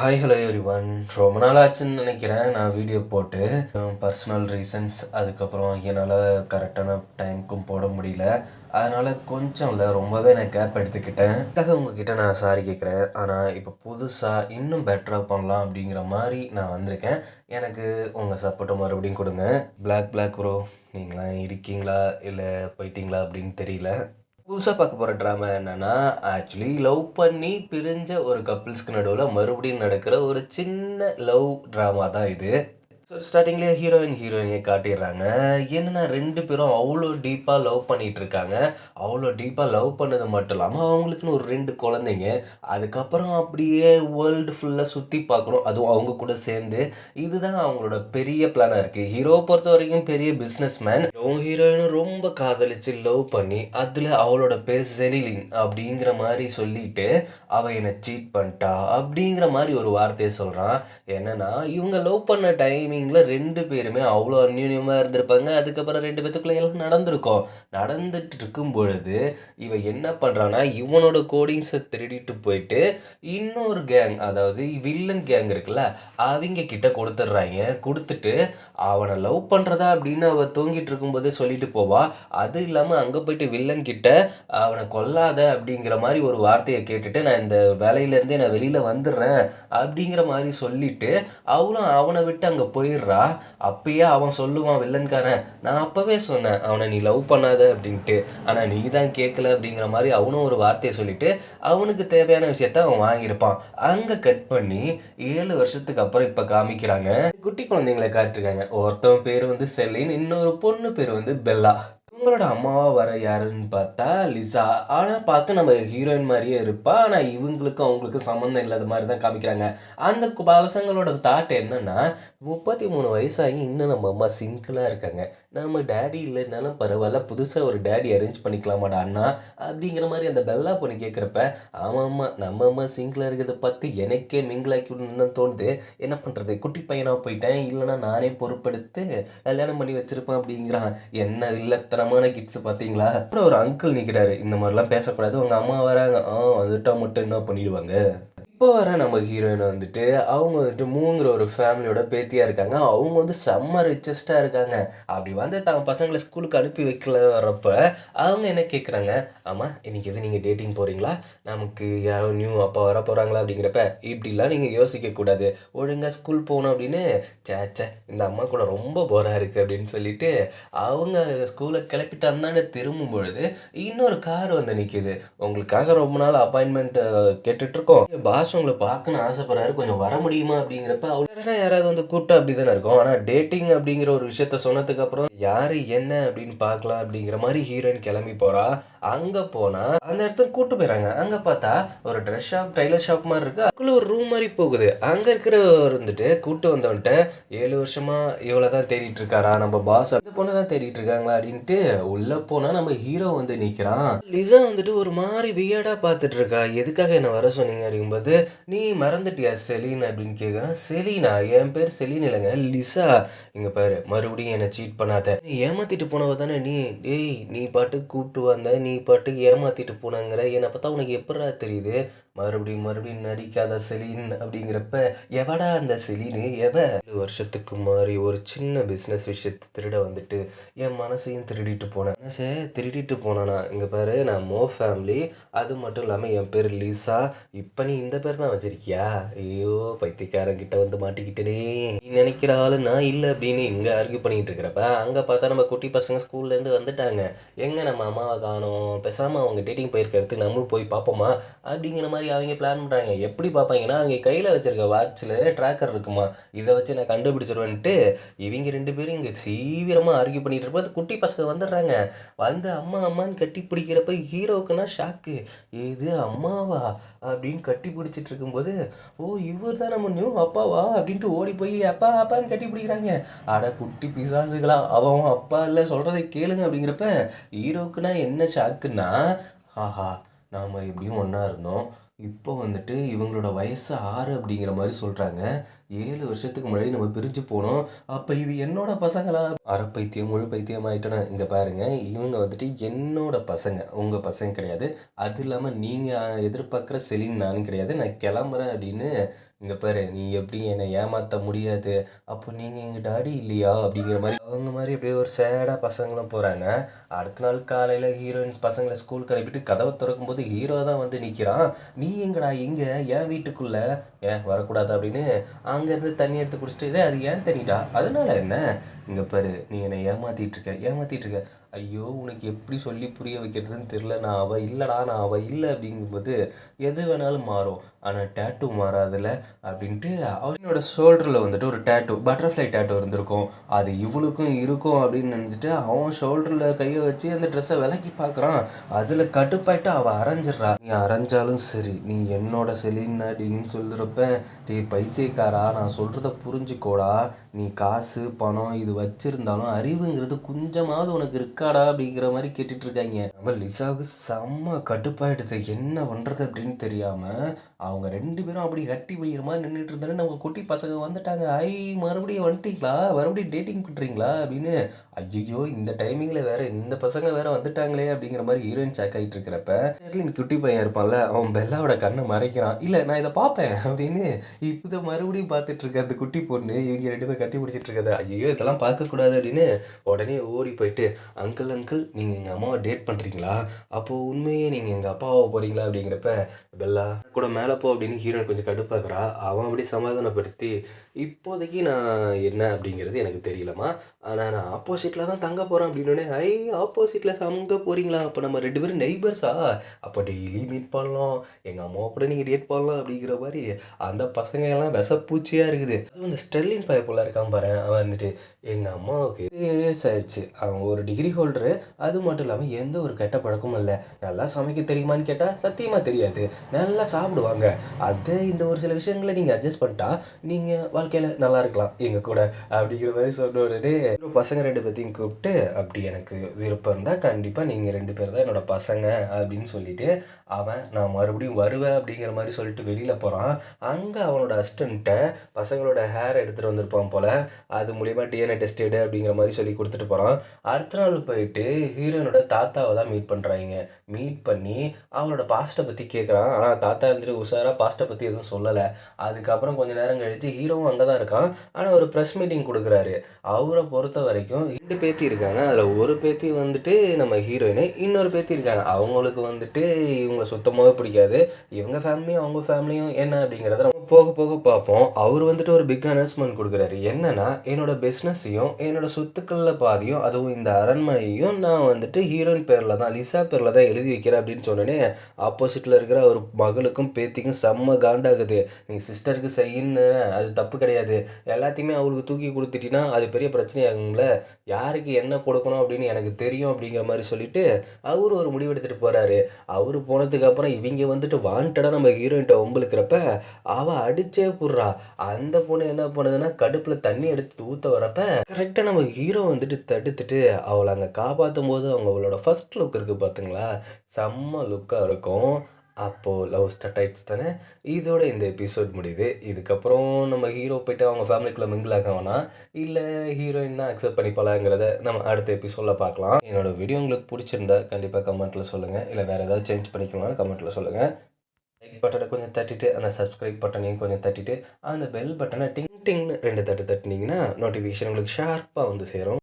Hi hello every one ரொம்ப நாள் ஆச்சுன்னு நினைக்கிறேன். நான் வீடியோ போட்டு பர்சனல் ரீசன்ஸ் அதுக்கப்புறம் என்னால் கரெக்டான டைமுக்கும் போட முடியல. அதனால் கொஞ்சம் இல்லை ரொம்பவே நான் கேப் எடுத்துக்கிட்டேன் அதுக்காக உங்ககிட்ட நான் சாரி கேட்குறேன் ஆனால் இப்போ புதுசாக இன்னும் பெட்டராக பண்ணலாம் அப்படிங்கிற மாதிரி நான் வந்திருக்கேன். எனக்கு உங்கள் சப்போர்ட்டை மறுபடியும் கொடுங்க. பிளாக் பிளாக் ப்ரோ நீங்களாம் இருக்கீங்களா? இல்லை போயிட்டீங்களா? அப்படின்னு தெரியல. புதுசாக பார்க்க போகிற ட்ராமா என்னென்னா ஆக்சுவலி லவ் பண்ணி பிரிஞ்ச ஒரு கப்புள்ஸ்க்கு நடுவில் மறுபடியும் நடக்கிற ஒரு சின்ன லவ் ட்ராமா தான் இது. ஸோ ஸ்டார்டிங்லேயே ஹீரோயின் ஹீரோயினியை காட்டிடுறாங்க. என்னென்னா ரெண்டு பேரும் அவ்வளோ டீப்பாக லவ் பண்ணிகிட்டு இருக்காங்க அவ்வளோ டீப்பாக லவ் பண்ணது மட்டும் இல்லாமல் அவங்களுக்குன்னு ஒரு ரெண்டு குழந்தைங்க. அதுக்கப்புறம் அப்படியே வேர்ல்டு ஃபுல்லாக சுற்றி பார்க்கணும். அதுவும் அவங்க கூட சேர்ந்து. இதுதான் அவங்களோட பெரிய பிளானாக இருக்குது ஹீரோ பொறுத்த வரைக்கும் பெரிய பிஸ்னஸ் மேன் ஹீரோயினும் ரொம்ப காதலிச்சு லவ் பண்ணி அதில் அவளோட பேர் செனிலின் அப்படிங்கிற மாதிரி சொல்லிட்டு அவள் என்னை சீட் பண்ணிட்டா அப்படிங்கிற மாதிரி ஒரு வார்த்தையை சொல்கிறான் என்னென்னா இவங்க லவ் பண்ண டைமிங் டைமிங்கில் ரெண்டு பேருமே அவ்வளோ அந்யூன்யமாக இருந்திருப்பாங்க. அதுக்கப்புறம் ரெண்டு பேத்துக்குள்ளே எல்லாம் நடந்திருக்கும். நடந்துட்டு இருக்கும் பொழுது இவன் என்ன பண்ணுறான்னா இவனோட கோடிங்ஸை திருடிட்டு போயிட்டு இன்னொரு கேங் அதாவது வில்லன் கேங் இருக்குல்ல அவங்க கிட்ட கொடுத்துட்றாங்க. கொடுத்துட்டு அவனை லவ் பண்ணுறதா அப்படின்னு அவள் தூங்கிட்டு இருக்கும்போது சொல்லிட்டு போவா. அது இல்லாமல் அங்கே போயிட்டு வில்லன் கிட்ட அவனை கொல்லாத அப்படிங்கிற மாதிரி ஒரு வார்த்தையை கேட்டுட்டு நான் இந்த வேலையிலேருந்தே நான் வெளியில் வந்துடுறேன் அப்படிங்கிற மாதிரி சொல்லிட்டு அவளும் அவனை விட்டு அங்கே போயிடுறா. அப்பயே அவன் சொல்லுவான் வில்லன்காரன் நான் அப்போவே சொன்னேன் அவனை நீ லவ் பண்ணாத அப்படின்ட்டு. ஆனால் நீ தான் கேட்கல அப்படிங்கிற மாதிரி அவனும் ஒரு வார்த்தையை சொல்லிட்டு அவனுக்கு தேவையான விஷயத்த அவன் வாங்கியிருப்பான். அங்கே கட் பண்ணி ஏழு வருஷத்துக்கு அப்புறம் இப்போ காமிக்கிறாங்க. குட்டி குழந்தைங்களை காட்டிருக்காங்க. ஒருத்தவன் பேர் வந்து செலின் இன்னொரு பொண்ணு பேர் வந்து பெல்லா. இவங்களோட அம்மாவை வர யாருன்னு பார்த்தா லிசா. ஆனால் பார்க்க நம்ம ஹீரோயின் மாதிரியே இருப்பா. ஆனால் இவங்களுக்கும் அவங்களுக்கும் சம்மந்தம் இல்லாத மாதிரி தான் காமிக்கிறாங்க. அந்த கு- பசங்களோட தாட் என்னன்னா முப்பத்தி மூணு வயசாகி இன்னும் நம்ம அம்மா சிங்கிளாக இருக்காங்க. நம்ம டேடி இல்லைனாலும் பரவாயில்ல புதுசாக ஒரு டேடி அரேஞ்ச் பண்ணிக்கலாமாடா அண்ணா அப்படிங்கிற மாதிரி அந்த பெல்லா பொண்ணு கேட்குறப்ப ஆமாம் ஆமாம் நம்ம அம்மா சிங்கிளாக இருக்கிறத பார்த்து எனக்கே மிங்கிளாக்கி தான் தோணுது. என்ன பண்ணுறது குட்டி பையனாக போயிட்டேன். இல்லைன்னா நானே பொறுப்பெடுத்து கல்யாணம் பண்ணி வச்சுருப்பேன் அப்படிங்கிறான். என்ன இல்லத்தனமான கிட்ஸ் பார்த்தீங்களா? அப்புறம் ஒரு அங்கிள் நிற்கிறாரு இந்த மாதிரிலாம் பேசக்கூடாது. உங்கள் அம்மா வராங்க. ஆ வந்துட்டா மட்டும் என்ன பண்ணிடுவாங்க? இப்போ வர நம்ம ஹீரோயின் வந்துட்டு அவங்க வந்துட்டு மூங்கிற ஒரு ஃபேமிலியோட பேத்தியாக இருக்காங்க. அவங்க வந்து செம்ம ரிச்சஸ்ட்டாக இருக்காங்க. அப்படி வந்து தான் பசங்களை ஸ்கூலுக்கு அனுப்பி வைக்கல வரப்ப அவங்க என்ன கேட்குறாங்க ஆமாம் இன்றைக்கி எது நீங்கள் டேட்டிங் போகிறீங்களா நமக்கு யாரோ நியூ அப்பா வர போகிறாங்களா அப்படிங்கிறப்ப இப்படிலாம் நீங்கள் யோசிக்கக்கூடாது ஒழுங்காக ஸ்கூல் போகணும் அப்படின்னு. சேச்சே இந்த அம்மா கூட ரொம்ப போராக இருக்குது அப்படின்னு சொல்லிட்டு அவங்க ஸ்கூலை கிளப்பிட்டு அந்தாண்ட திரும்பும் பொழுது இன்னொரு கார் வந்து நிற்கிது உங்களுக்காக ரொம்ப நாள் அப்பாயின்மெண்ட் கேட்டுட்ருக்கோம் பாஸ் உங்களை பார்க்கணும்னு ஆசைப்படுறாரு. கொஞ்சம் வர முடியுமா அப்படிங்கிறப்ப அவர்கிட்ட யாராவது வந்து கூப்பிட்டா அப்படி தானே இருக்கும். ஆனால் டேட்டிங் அப்படிங்கிற ஒரு விஷயத்த சொன்னதுக்கு அப்புறம் யார் என்ன அப்படின்னு பார்க்கலாம் அப்படிங்கிற மாதிரி ஹீரோயின் கிளம்பி போகிறா அங்கே போனால் அந்த இடத்த கூட்டு போயிடறாங்க அங்கே பார்த்தா ஒரு ட்ரெஸ் ஷாப் டைலர் ஷாப் மாதிரி இருக்குது அதுக்குள்ள ஒரு ரூம் மாதிரி போகுது. அங்கே இருக்கிறவர் வந்துட்டு கூட்டு வந்தவன்ட்ட ஏழு வருஷமா இவ்வளோ தான் தேடிட்டு இருக்காரா? நம்ம பாஸ் அந்த பொண்ணு தான் தேடிட்டு இருக்காங்களா? அப்படின்ட்டு உள்ளே போனால் நம்ம ஹீரோ வந்து நிற்கிறான் லிசா வந்துட்டு ஒரு மாதிரி வியர்டாக பார்த்துட்டு இருக்கா. எதுக்காக என்னை வர சொன்னீங்க? அப்படிங்கும்போது நீ மறந்துட்டியா செலீன்? அப்படின்னு கேட்குறேன் செலீனா? என் பேர் செலீன் இல்லைங்க. லிசா. இங்கே பாரு மறுபடியும் என்னை சீட் பண்ணாத. நீ ஏமாத்திட்டு போனவ தானே நீ? டேய் நீ பாட்டு கூப்பிட்டு வந்த நீ பாட்டுக்கு ஏமாத்திட்டு போனங்கிற என்னை பார்த்தா உனக்கு எப்படா தெரியுது? மறுபடியும் மறுபடியும் நடிக்காத செலீன் அப்படிங்கிறப்ப எவடா அந்த செலீனு? எவ? வருஷத்துக்கு மாதிரி ஒரு சின்ன பிஸ்னஸ் விஷயத்தை திருட வந்துட்டு என் மனசையும் திருடிட்டு போனேன். மனசே திருடிட்டு போனானா? இங்கே பாரு நான் மோ ஃபேமிலி அது மட்டும் இல்லாமல் என் பேர் லீசா. இப்போ நீ இந்த பேர் தான் வச்சிருக்கியா? ஐயோ பைத்தியக்காரங்கிட்ட வந்து மாட்டிக்கிட்டனே. நீ நினைக்கிற ஆளு நான் இல்லை அப்படின்னு இங்கே ஆர்கியூ பண்ணிக்கிட்டு இருக்கிறப்ப அங்கே பார்த்தா நம்ம குட்டி பசங்க ஸ்கூல்லேருந்து வந்துட்டாங்க. எங்கே நம்ம அம்மாவை காணோம்? பேசாமல் அவங்க டேட்டிங் போயிருக்க இடத்துக்கு நம்மளும் போய் பார்ப்போமா? அப்படிங்கிற மாதிரி அவங்க பிளான் பண்ணுறாங்க எப்படி பார்ப்பாங்கன்னா அவங்க கையில் வச்சிருக்க வாட்சில் ட்ராக்கர் இருக்குமா? இதை வச்சு நான் கண்டுபிடிச்சிருவேன்ட்டு இவங்க ரெண்டு பேரும் இங்கே தீவிரமாக ஆர்கியூ பண்ணிகிட்டு இருப்போம் அது குட்டி பசங்க வந்துடுறாங்க. வந்து அம்மா அம்மான்னு கட்டி பிடிக்கிறப்ப ஹீரோவுக்குன்னா ஷாக்கு இது அம்மாவா? அப்படின்னு கட்டி பிடிச்சிட்டு இருக்கும்போது ஓ இவர் தான் நம்ம நியூ அப்பாவா? அப்படின்ட்டு ஓடி போய் அப்பா அப்பான்னு கட்டி பிடிக்கிறாங்க. அட குட்டி பிசாசுகளா அவன் அப்பா இல்லை சொல்கிறதை கேளுங்க. அப்படிங்கிறப்ப ஹீரோவுக்குன்னா என்ன ஷாக்குன்னா ஆஹா நாம் எப்படியும் ஒன்றா இருந்தோம். இப்போ வந்துட்டு இவங்களோட வயசு ஆறு அப்படிங்கிற மாதிரி சொல்கிறாங்க ஏழு வருஷத்துக்கு முன்னாடி நம்ம பிரிஞ்சு போனோம். அப்போ இது என்னோட பசங்களா? அரை பைத்தியம் முழு பைத்தியம் ஆயிட்டோன்னா இங்கே பாருங்கள் இவங்க வந்துட்டு என்னோட பசங்க. உங்கள் பசங்க கிடையாது. அது இல்லாமல் நீங்கள் எதிர்பார்க்குற செலின் நானும் கிடையாது. நான் கிளம்புறேன் அப்படின்னு இங்கே பாரு நீ எப்படி என்னை ஏமாற்ற முடியாது? அப்போ நீங்கள் எங்கள் டாடி இல்லையா? அப்படிங்கிற மாதிரி அவங்க மாதிரி அப்படியே ஒரு சேடாக பசங்களும் போகிறாங்க அடுத்த நாள் காலையில் ஹீரோயின்ஸ் பசங்களை ஸ்கூலுக்கு அனுப்பிட்டு கதவை திறக்கும்போது ஹீரோ தான் வந்து நிற்கிறான் நீ எங்கடா எங்கே என் வீட்டுக்குள்ளே? ஏன் வரக்கூடாது அப்படின்னு அங்கேருந்து தண்ணி எடுத்து குடிச்சிட்டு இதே அது ஏன் தண்ணிடா? அதனால என்ன? இங்கே பாரு நீ என்னை ஏமாத்திட்டு இருக்க ஏமாத்திட்டு ஐயோ உனக்கு எப்படி சொல்லி புரிய வைக்கிறதுன்னு தெரில நான் அவள் இல்லைடா நான் அவள் இல்லை அப்படிங்கும்போது எது வேணாலும் மாறும். ஆனால் டேட்டூ மாறாதுல அப்படின்ட்டு அவனோட ஷோல்டரில் வந்துட்டு ஒரு டேட்டு பட்டர்ஃப்ளை டேட்டூ இருந்திருக்கும். அது இவளுக்கும் இருக்கும் அப்படின்னு நினச்சிட்டு அவன் ஷோல்டரில் கையை வச்சு அந்த ட்ரெஸ்ஸை விலக்கி பார்க்குறான். அதில் கட்டுப்பாயிட்டு அவள் அரைஞ்சிடுறா. நீ அரைஞ்சாலும் சரி நீ என்னோட செலின் அப்படின்னு சொல்கிறப்ப டே பைத்தியக்காரா நான் சொல்கிறத புரிஞ்சுக்கோடா. நீ காசு பணம் இது வச்சுருந்தாலும் அறிவுங்கிறது கொஞ்சமாவது உனக்கு இருக்காடா அப்படிங்கிற மாதிரி கேட்டுட்டு இருக்காங்க நம்ம லிசாவுக்கு செம்ம கடுப்பாயிடுது. என்ன பண்ணுறது அப்படின்னு தெரியாமல் அவங்க ரெண்டு பேரும் அப்படி கட்டி பிடிக்கிற மாதிரி நின்றுட்டு இருந்தாலும் நம்ம குட்டி பசங்க வந்துட்டாங்க. ஐ மறுபடியும் வந்துட்டீங்களா? மறுபடியும் டேட்டிங் பண்ணுறீங்களா அப்படின்னு. ஐயோ இந்த டைமிங்கில் வேற இந்த பசங்க வேற வந்துட்டாங்களே அப்படிங்கிற மாதிரி ஹீரோயின் சேக் ஆகிட்டு இருக்கிறப்ப ஹெர்லின் குட்டி பையன் இருப்பான்ல அவன் பெல்லாவோட கண்ணை மறைக்கிறான். இல்லை நான் இதை பார்ப்பேன் அப்படின்னு இப்போ மறுபடியும் பார்த்துட்டு இருக்க அந்த குட்டி பொண்ணு இவங்க ரெண்டு பேரும் கட்டி பிடிச்சிட்டு இருக்காது ஐயோ இதெல்லாம் பார்க்கக்கூடாது அப்படின்னு உடனே ஓடி போயிட்டு அங்கிள் அங்கிள் நீங்கள் எங்கள் அம்மாவை டேட் பண்ணுறீங்களா அப்போது உண்மையே நீங்கள் எங்கள் அப்பாவை போகிறீங்களா அப்படிங்கிறப்ப பெல்லா கூட மேலே போ அப்படின்னு ஹீரோயின் கொஞ்சம் கடுப்பாக்குறா. அவன் அப்படி சமாதானப்படுத்தி இப்போதைக்கு நான் என்ன? அப்படிங்கிறது எனக்கு தெரியலம்மா. ஆனால் நான் ஆப்போசிட்டில் தான் தங்க போகிறேன் அப்படின்னே ஐ ஆப்போசிட்டில் சமங்க போகிறீங்களா அப்போ நம்ம ரெண்டு பேரும் நெய்பர்ஸா அப்போ டெய்லி மீட் பண்ணலாம். எங்கள் அம்மாவை கூட நீங்கள் டேட் பண்ணலாம் அப்படிங்கிற மாதிரி அந்த பசங்க எல்லாம் விஷப்பூச்சியாக இருக்குது. அதுவும் அந்த ஸ்டெர்லின் பைப்பில் இருக்கான் பாரு. அவன் வந்துட்டு எங்கள் அம்மாவுக்கு ஆயிடுச்சு. அவங்க ஒரு டிகிரி ஹோல்டரு அது மட்டும் இல்லாமல் எந்த ஒரு கெட்ட பழக்கமும் இல்லை. நல்லா சமைக்க தெரியுமான்னு கேட்டால் சத்தியமாக தெரியாது. நல்லா சாப்பிடுவாங்க. அதே இந்த ஒரு சில விஷயங்களை நீங்கள் அட்ஜஸ்ட் பண்ணிட்டா நீங்கள் வாழ்க்கையில் நல்லா இருக்கலாம். எங்கள் கூட அப்படிங்கிற மாதிரி சொன்ன உடனே இன்னும் பசங்க ரெண்டு பேர்த்தையும் கூப்பிட்டு அப்படி எனக்கு விருப்பம் இருந்தால் கண்டிப்பாக நீங்கள் ரெண்டு பேர் தான் என்னோட பசங்க அப்படின்னு சொல்லிட்டு அவன் நான் மறுபடியும் வருவேன் அப்படிங்கிற மாதிரி சொல்லிட்டு வெளியில் போகிறான் அங்கே அவனோட அசிஸ்டண்ட்டை பசங்களோட ஹேர் எடுத்துகிட்டு வந்திருப்பான் போல். அது மூலிமா டிஎன்ஏ டெஸ்ட் எடு அப்படிங்கிற மாதிரி சொல்லி கொடுத்துட்டு போகிறான் அடுத்த நாள் போயிட்டு ஹீரோனோட தாத்தாவை தான் மீட் பண்ணுறாங்க மீட் பண்ணி அவனோட பாஸ்ட்டை பற்றி கேட்குறான் ஆனால் தாத்தா இருந்துட்டு உஷாராக பாஸ்ட்டை பற்றி எதுவும் சொல்லலை. அதுக்கப்புறம் கொஞ்ச நேரம் கழித்து ஹீரோவும் அங்கே தான் இருக்கான். ஆனால் ஒரு ப்ரெஸ் மீட்டிங் கொடுக்குறாரு. அவரை பொறுத்த வரைக்கும் ரெண்டு பேத்தி இருக்காங்க. அதில் ஒரு பேத்தி வந்துட்டு நம்ம ஹீரோயின் இன்னொரு பேத்தி இருக்காங்க. அவங்களுக்கு வந்துட்டு இவங்க சுத்தமாகவே பிடிக்காது. இவங்க ஃபேமிலியும் அவங்க ஃபேமிலியும் என்ன அப்படிங்கிறத நம்ம போக போக பார்ப்போம். அவர் வந்துட்டு ஒரு பிக் அனௌன்ஸ்மெண்ட் கொடுக்குறாரு. என்னன்னா என்னோட பிஸ்னஸையும் என்னோட சொத்துக்களில் பாதியும் அதுவும் இந்த அரண்மனையும் நான் வந்துட்டு ஹீரோயின் பேரில் தான் லிசா பேரில் தான் எழுதி வைக்கிறேன் அப்படின்னு சொன்னோடனே ஆப்போசிட்டில் இருக்கிற ஒரு மகளுக்கும் பேத்திக்கும் செம்ம காண்டாகுது. நீ சிஸ்டருக்கு செய்யின்னு அது தப்பு கிடையாது. எல்லாத்தையுமே அவளுக்கு தூக்கி கொடுத்துட்டினா அது பெரிய ஆகும்ல யாருக்கு என்ன கொடுக்கணும் அப்படின்னு எனக்கு தெரியும் அப்படிங்கிற மாதிரி சொல்லிட்டு அவர் ஒரு முடிவு எடுத்துகிட்டு போகிறாரு அவர் போனதுக்கப்புறம் இவங்க வந்துட்டு வாண்டடாக நம்ம ஹீரோயின்ட்ட ஒம்பளுக்கிறப்ப அவள் அடிச்சே போடுறா அந்த பொண்ணு என்ன பண்ணுதுன்னா கடுப்பில் தண்ணி எடுத்து ஊற்ற வரப்ப கரெக்டாக நம்ம ஹீரோ வந்துட்டு தடுத்துட்டு அவளை அங்கே காப்பாற்றும் போது அவங்க அவளோட ஃபர்ஸ்ட் லுக் இருக்குது பார்த்துங்களா செம்ம லுக்காக இருக்கும். அப்போது லவ் ஸ்டார்ட் ஆயிடுச்சு தானே? இதோட இந்த எபிசோட் முடியுது. இதுக்கப்புறம் நம்ம ஹீரோ போயிட்டு அவங்க ஃபேமிலிக்குள்ளே மிங்கிள் ஆகவானா இல்லை ஹீரோயின் தான் அக்செப்ட் பண்ணிப்பாளாங்கிறத நம்ம அடுத்த எபிசோடில் பார்க்கலாம். என்னோடய வீடியோ உங்களுக்கு பிடிச்சிருந்தா கண்டிப்பாக கமெண்ட்டில் சொல்லுங்கள் இல்லை வேறு ஏதாவது சேஞ்ச் பண்ணிக்கலாம் கமெண்ட்டில் சொல்லுங்கள் லைக் பட்டனை கொஞ்சம் தட்டிட்டு அந்த சப்ஸ்கிரைப் பட்டனையும் கொஞ்சம் தட்டிட்டு அந்த பெல் பட்டனை டிங் டிங்னு ரெண்டு தட்டு தட்டினீங்கன்னா நோட்டிஃபிகேஷன் உங்களுக்கு ஷார்ப்பாக வந்து சேரும்.